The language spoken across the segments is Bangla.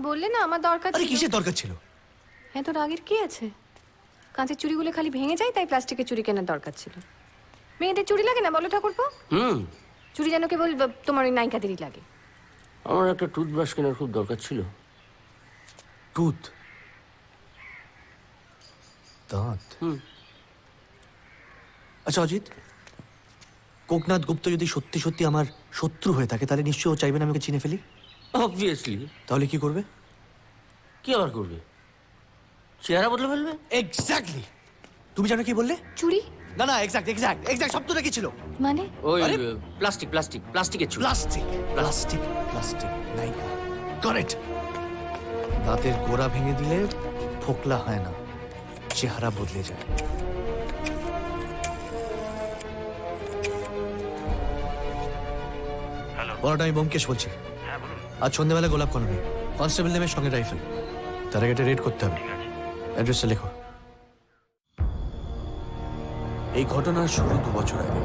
বললে না আমার দরকার আরে ছিল। কিসের দরকার ছিল? হ্যাঁ তোর আগের কি আছে? কাঁচের চুড়িগুলো খালি ভেঙে যায় তাই প্লাস্টিকের চুড়ি কেনার দরকার ছিল। মেয়েদের চুড়ি লাগে না বলো ঠাকুরপো? হুম। চুড়ি যেন কেবল ব- তোমার ওই নায়িকাদেরই লাগে। আমার একটা টুথব্রাশ কেনার খুব দরকার ছিল। টুথ দাঁত? হুম। আচ্ছা অজিত কোকনাথ গুপ্ত যদি সত্যি সত্যি আমার শত্রু হয়ে থাকে তাহলে নিশ্চয়ই ও চাইবে না আমি ওকে চিনে ফেলি? অবভিয়াসলি তাহলে কি করবে? কি আবার করবে? চেহারা বদলে ফেলবে? এক্স্যাক্টলি তুমি জানো কি বললে? চুরি না না এক্স্যাক্ট এক্স্যাক্ট এক্স্যাক্ট শব্দটা কি ছিল মানে? ওই আরে! প্লাস্টিক প্লাস্টিক প্লাস্টিকের চুল প্লাস্টিক প্লাস্টিক প্লাস্টিক নাইকা কারেক্ট দাঁতের গোড়া ভেঙে দিলে ফোকলা হয় না। চেহারা বদলে যায়। বড়টা আমি বোমকেশ বলছি। আজ সন্ধ্যেবেলা গোলাপ কলোনি। কনস্টেবল নেমের সঙ্গে রাইফেল। তার আগে রেড করতে হবে। অ্যাড্রেসটা লেখো। এই ঘটনার শুরু দু বছর আগে।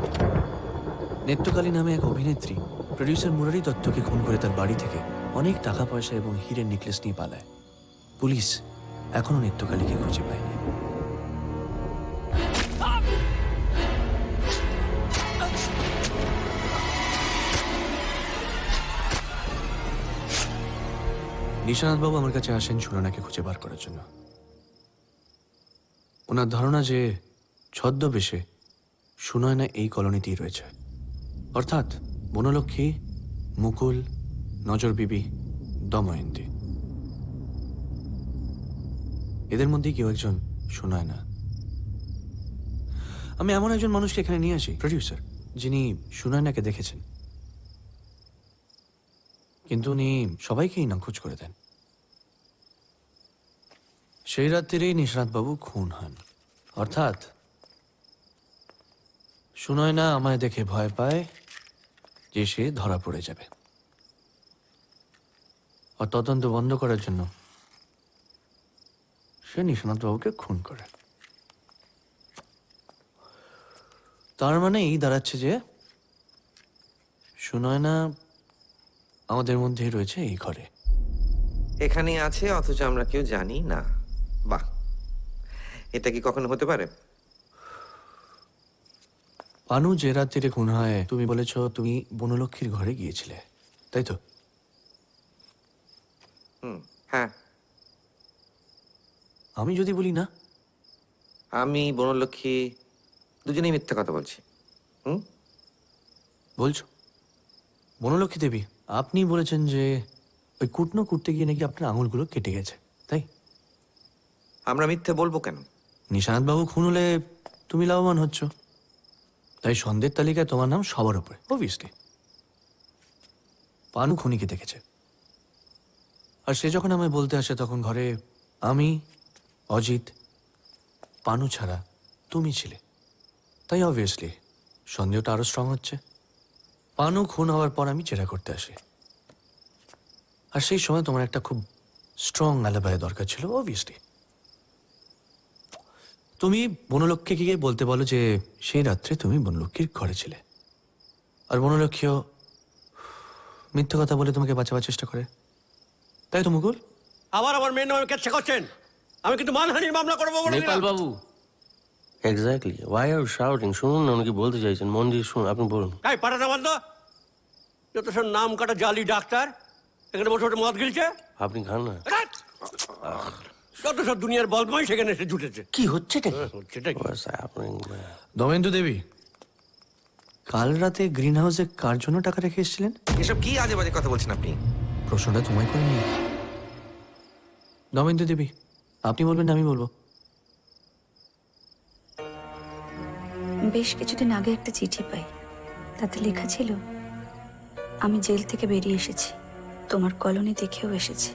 নেত্রকালী নামে এক অভিনেত্রী প্রডিউসার মুরারি দত্তকে খুন করে তার বাড়ি থেকে অনেক টাকা পয়সা এবং হীরের নেকলেস নিয়ে পালায়। পুলিশ এখনও নেত্রকালীকে খুঁজে পায়নি। নিশানাথবাবু আমার কাছে আসেন সুরানাকে খুঁজে বার করার জন্য। ওনার ধারণা যে ছদ্মবেশে সুনয়না এই কলোনিতেই রয়েছে। অর্থাৎ বনলক্ষ্মী, মুকুল নজর বিবি দময়ন্তী। এদের মধ্যে কেউ একজন শোনায় না আমি এমন একজন মানুষকে এখানে নিয়ে আসি প্রডিউসার যিনি সুনয়নাকে দেখেছেন। কিন্তু উনি সবাইকেই নাখোঁজ করে দেন। সেই রাত্রিরেই নিশরাতবাবু খুন হন। অর্থাৎ সুনয়না আমায় দেখে ভয় পায় যে সে ধরা পড়ে যাবে। আর তদন্ত বন্ধ করার জন্য সে নিশানাথবাবুকে খুন করে। তার মানে এই দাঁড়াচ্ছে যে সুনয়না আমাদের মধ্যেই রয়েছে এই ঘরে। এখানে আছে অথচ আমরা কেউ জানি না। বাহ এটা কি কখনো হতে পারে? পানু যে রাত্রিরে খুন হয় তুমি বলেছ তুমি বনলক্ষ্মীর ঘরে গিয়েছিলে তাই তো? হুম হ্যাঁ। আমি যদি বলি না? আমি বনলক্ষ্মী দুজনেই মিথ্যা কথা বলছি। হুম? বলছো? বনলক্ষ্মী দেবী? আপনি বলেছেন যে ওই কুটনো কুটতে গিয়ে নাকি আপনার আঙুলগুলো কেটে গেছে তাই? আমরা মিথ্যে বলব কেন? নিশানাথবাবু খুন হলে তুমি লাভবান হচ্ছ। তাই সন্দেহের তালিকায় তোমার নাম সবার উপরে অবভিয়াসলি পানু খুনিকে দেখেছে। আর সে যখন আমায় বলতে আসে তখন ঘরে আমি অজিত পানু ছাড়া তুমি ছিলে। তাই অবভিয়াসলি সন্দেহটা আরও স্ট্রং হচ্ছে। পানু খুন হওয়ার পর আমি জেরা করতে আসি। আর সেই সময় তোমার একটা খুব স্ট্রং আলাবায় দরকার ছিল অবভিয়াসলি তুমি বনলক্ষ্মীকে গিয়ে বলতে বলো যে সেই রাত্রে তুমি বনলক্ষ্মীর ঘরে ছিলে। আর বনলক্ষ্মীও মিথ্যে কথা বলে তোমাকে বাঁচাবার চেষ্টা করে। তাই তো মুকুল? আবার আমার মেয়ের নামে কেচ্ছা করছেন? আমি কিন্তু মানহানির মামলা করব নেপাল বাবু এক্স্যাক্টলি ওয়াই আর শাউটিং শুনুন না উনি কি বলতে চাইছেন? মন দিয়ে শুনুন আপনি বলুন। এই পাঠাটা বন্ধ। যত সব নাম কাটা জালি ডাক্তার। এখানে বসে বসে মদ গিলছে। আপনি খান না! যত সব দুনিয়ার বদমাই সেখানে এসে জুটেছে। কি হচ্ছে এটা সেটা কি? আপনি দমেন্দু দেবী কাল রাতে গ্রিন হাউসে কার জন্য টাকা রেখে এসেছিলেন? এসব কি আজে বাজে কথা বলছেন আপনি? প্রশ্নটা তোমায় করে নিয়ে দমেন্দু দেবী আপনি বলবেন না আমি বলব। বেশ কিছুদিন আগে একটা চিঠি পাই। তাতে লেখা ছিল, আমি জেল থেকে বেরিয়ে এসেছি। তোমার কলোনি দেখেও এসেছি।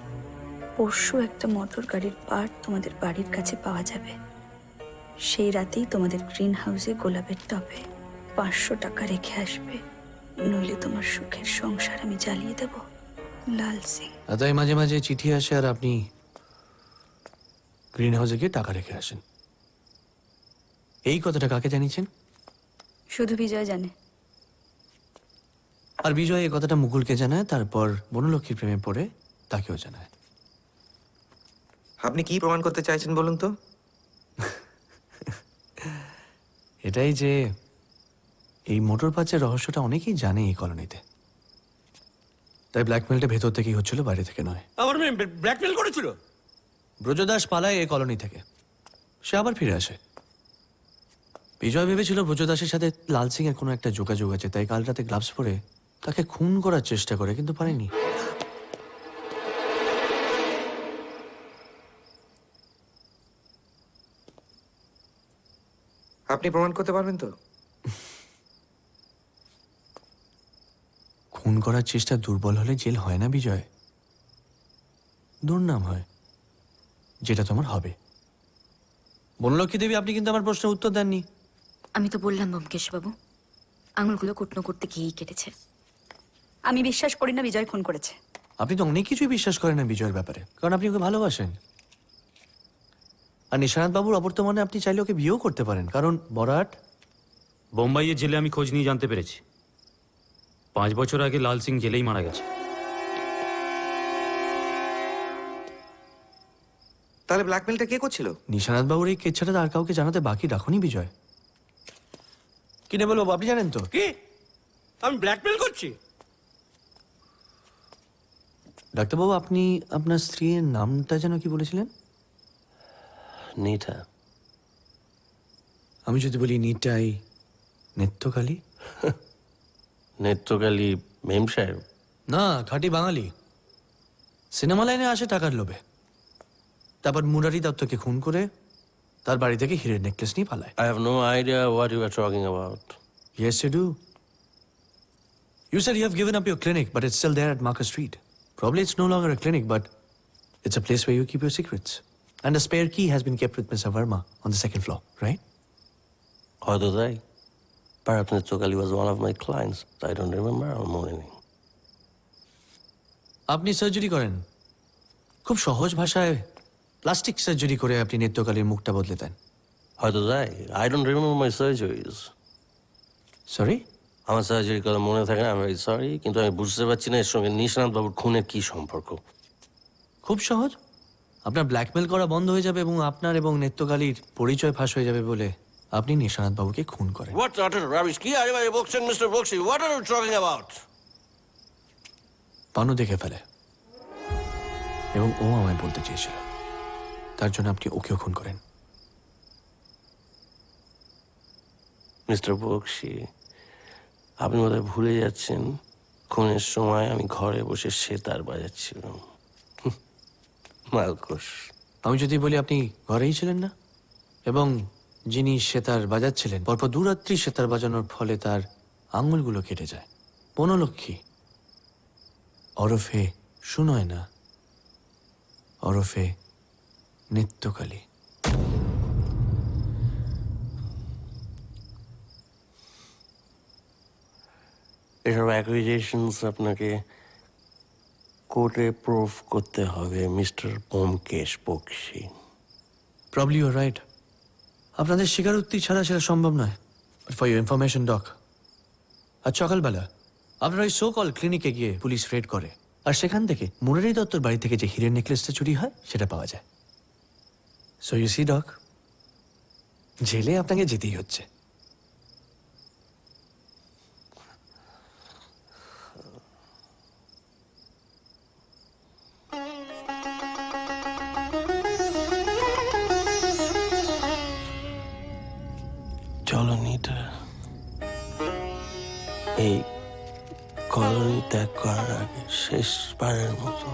পরশু একটা মোটর গাড়ির পার্ট তোমাদের বাড়ির কাছে পাওয়া যাবে। সেই রাতেই তোমাদের গ্রিন হাউসে গোলাপের টবে পাঁচশো টাকা রেখে আসবে। নইলে তোমার সুখের সংসার আমি জ্বালিয়ে দেব। লাল সিং। তাই মাঝে মাঝে চিঠি আসে আর আপনি গ্রিন হাউসে গিয়ে টাকা রেখে আসেন। এই কথাটা কাকে জানিয়েছেন? শুধু বিজয় জানে। আর বিজয় এই কথাটা মুকুলকে জানায় তারপর বনলক্ষ্মীর প্রেমে পড়ে তাকেও জানায়। আপনি কি প্রমাণ করতে চাইছেন বলুন তো? এটাই যে এই মোটর পাচের রহস্যটা অনেকেই জানে এই কলোনিতে। তাই ব্ল্যাকমেলটা ভেতর থেকেই হচ্ছিল বাইরে থেকে নয়। আমার মেয়ে ব্ল্যাকমেল করেছিল? ব্রজদাস পালায় এই কলোনি থেকে। সে আবার ফিরে আসে। বিজয় ভেবেছিল ব্রজদাসের সাথে লাল সিং এর কোনো একটা যোগাযোগ আছে তাই কাল রাতে গ্লাভস পরে তাকে খুন করার চেষ্টা করে কিন্তু পারেনি। আপনি প্রমাণ করতে পারবেন তো? খুন করার চেষ্টা দুর্বল হলে জেল হয় না বিজয়। দুর্নাম হয় যেটা তোমার হবে। বনলক্ষ্মী দেবী আপনি কিন্তু আমার প্রশ্নের উত্তর দেননি। আমি তো বললাম ব্যোমকেশবাবু আঙুলগুলো কুটনো করতে গিয়েই কেটেছে। আমি বিশ্বাস করি না বিজয় খুন করেছে। আপনি তো অনেক কিছুই বিশ্বাস করেন না বিজয়ের ব্যাপারে কারণ আপনি ওকে ভালোবাসেন। আর নিশানাথ বাবুর অবর্তমানে আপনি চাইলে ওকে বিয়েও করতে পারেন কারণ বরাট বোম্বাইয়ের জেলে আমি খোঁজ নিয়ে জানতে পেরেছি। পাঁচ বছর আগে লাল সিং জেলেই মারা গেছে। তাহলে ব্ল্যাকমেলটা কে করছিল? নিশানাথ বাবুর এই কেচ্ছাটা আর কাউকে জানাতে বাকি রাখুনি বিজয়। কি নেই বলব আপনি জানেন তো? কি? আমি ব্ল্যাকমেল করছি? ডাক্তারবাবু আপনি আপনার স্ত্রীর নামটা যেন কি বলেছিলেন? নিটা আমি যদি বলি নিটাই নেত্রকালী নেত্রকালী মেম সাহেব। না খাঁটি বাঙালি। সিনেমা লাইনে আসে টাকার লোভে। তারপর মুরারি দত্তকে খুন করে তার বাড়ি থেকে হীরের নেকলেস নিয়ে পালায় I have no idea what you are talking about. Yes, you do. You said you have given up your clinic, but it's still there at Market Street. Probably it's no longer a clinic, but it's a place where you keep your secrets. And a spare key has been kept with Mr. Verma on the second floor, right? হয়তো তাই Perhaps Netrokali was one of my clients. I don't remember or more anything. আপনি সার্জারি করেন খুব সহজ ভাষায় প্লাস্টিক সার্জারি করে আপনি নেত্রকালীর মুখটা বদলে দেন। হয়তো তাই। I don't remember my surgeries. Sorry আমার সার্জারি কথা মনে থাকে না আমি সরি কিন্তু আমি বুঝতে পারছি না এর সঙ্গে নিশানাথ বাবুর খুনের কি সম্পর্ক। খুব সহজ। আপনার ব্ল্যাকমেল করা বন্ধ হয়ে যাবে এবং আপনার এবং নেত্রকালীর পরিচয় ফাঁস হয়ে যাবে বলে আপনি নিশানাথ বাবুকে খুন করেন। What utter rubbish! কি আরে ভাই বকছেন mister Bakshi What are you talking about? পানু দেখে ফেলে। এবং ও আমায় বলতে চেয়েছিল। তার জন্য আপনি ওকেও খুন করেন। মিস্টার বক্সি আপনি বোধহয় ভুলে যাচ্ছেন খুনের সময় আমি ঘরে বসে সেতার বাজাচ্ছিলাম। মালকোষ। আমি যদি বলি আপনি ঘরেই ছিলেন না এবং যিনি সেতার বাজাচ্ছিলেন পরপর দুরাত্রি সেতার বাজানোর ফলে তার আঙুলগুলো কেটে যায়। বনলক্ষ্মী ওরফে শুনয় না ওরফে নিত্যকালী এসব অ্যাকুইজেশনস আপনাকে কোর্টে প্রুফ করতে হবে mister Byomkesh Bakshi. Probably your right আপনাদের স্বীকারোক্তি ছাড়া সেটা সম্ভব নয়। ফর ইউর ইনফরমেশন ডক আজ সকালবেলা আপনার ওই সো কল ক্লিনিকে গিয়ে পুলিশ রেড করে। আর সেখান থেকে মুরারি দত্তর বাড়ি থেকে যে হীরের নেকলেসটা চুরি হয় সেটা পাওয়া যায়। সো ইউ সি ডক জেলে আপনাকে যেতেই হচ্ছে। চলো, নিটা। এই কলোনি ত্যাগ করার আগে শেষবারের মতো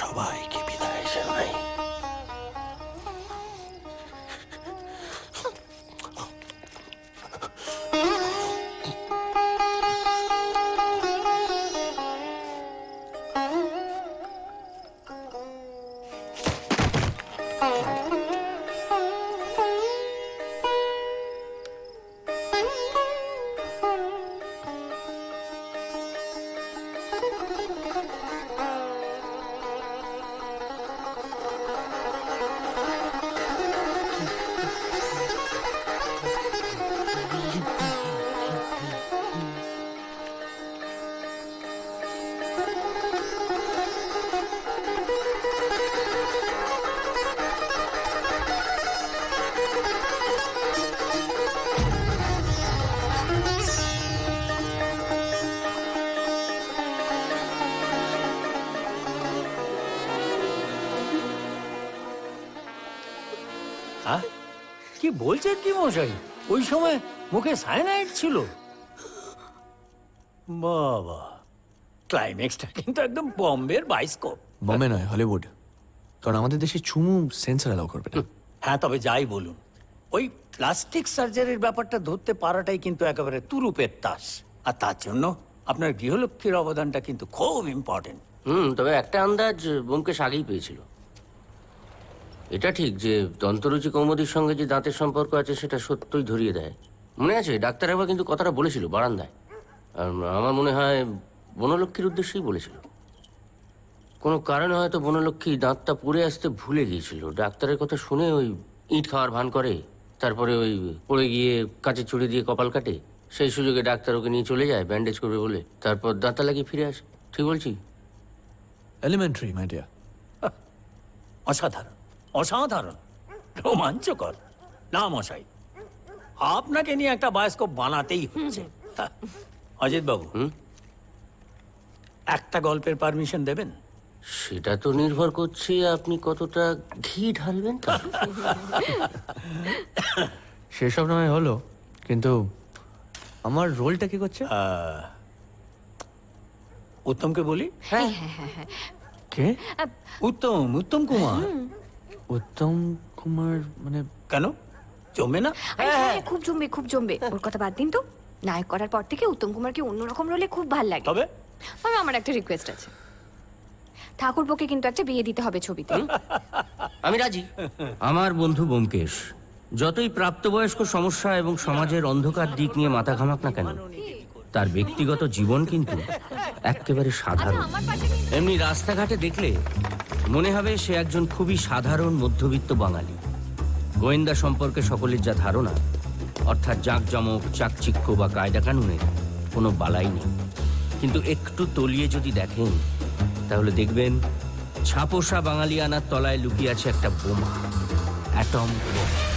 সবাইকে কি বলছেন কি মশাই? ওই সময় মুখে সায়ানাইড ছিল। বাবা ক্লাইম্যাক্সটা কিন্তু একদম বম্বের বাইস্কোপ বম্বে নয় হলিউড। কারণ আমাদের দেশে চুমু সেন্সার অ্যালাউ করবে না। হ্যাঁ তবে যাই বলুন ওই প্লাস্টিক সার্জারির ব্যাপারটা ধরতে পারাটাই কিন্তু একেবারে তুরুপের তাস। আর তার জন্য আপনার গৃহলক্ষ্মীর অবদানটা কিন্তু খুব ইম্পর্টেন্ট হুম তবে একটা আন্দাজ বোমকেশ আগেই পেয়েছিল। এটা ঠিক যে দন্তরুচি কৌমদির সঙ্গে যে দাঁতের সম্পর্ক আছে, সেটা সত্যই ধরিয়ে দেয়। মনে আছে? ডাক্তার একবার কিন্তু কথাটা বলেছিল বারান্দায়। আর আমার মনে হয় বনলক্ষ্মীর উদ্দেশ্যেই বলেছিল। কোনো কারণে হয়তো বনলক্ষ্মী দাঁতটা পড়ে আসতে ভুলে গিয়েছিল। ডাক্তারের কথা শুনে ওই ইট খাওয়ার ভান করে, তারপরে ওই পড়ে গিয়ে কাঁচের ছুরি দিয়ে কপাল কাটে। সেই সুযোগে ডাক্তার ওকে নিয়ে চলে যায়, ব্যান্ডেজ করবে বলে। তারপর দাঁতা লাগিয়ে ফিরে আসে। ঠিক বলছি? এলিমেন্টারি মাই ডিয়ার অসাধারণ। অসাধারণ। রোমাঞ্চকর। না মশাই আপনাকে নিয়ে একটা বায়োস্কোপ বানাতেই হচ্ছে। অজিত বাবু একটা গল্পের পারমিশন দেবেন? সেটা তো নির্ভর করছে আপনি কতটা ঘি ঢালবেন। সেসব নয় হলো। কিন্তু আমার রোলটা কি করছে? উত্তমকে বলি? হ্যাঁ। হ্যাঁ হ্যাঁ হ্যাঁ। কে? উত্তম উত্তম কুমার। উত্তম কুমার মানে কেন? জমে না? আরে হ্যাঁ হ্যাঁ, খুব জমবে খুব জমবে। ওর কথা বাদ দিন তো। নায়ক করার পর থেকে উত্তম কুমারকে অন্যরকম রোলে খুব ভালো লাগে। তবে? তবে আমার একটা রিকোয়েস্ট আছে। ঠাকুরপোকে কিন্তু একটা বিয়ে দিতে হবে ছবিতে। আমি রাজি। আমার বন্ধু বোমকেশ যতই প্রাপ্তবয়স্ক সমস্যা এবং সমাজের অন্ধকার দিক নিয়ে মাথা ঘামাক না কেন তার ব্যক্তিগত জীবন কিন্তু একেবারে সাধারণ। কিন্তু- এমনি রাস্তাঘাটে দেখলে মনে হবে সে একজন খুবই সাধারণ মধ্যবিত্ত বাঙালি। গোয়েন্দা সম্পর্কে সকলের যা ধারণা, অর্থাৎ জাঁকজমক, চাকচিক্য বা কায়দা কানুনের কোনো বালাই নেই। কিন্তু একটু তলিয়ে যদি দেখেন, তাহলে দেখবেন ছাপোষা বাঙালিয়ানার তলায় লুকিয়ে আছে একটা বোমা, অ্যাটম বোমা।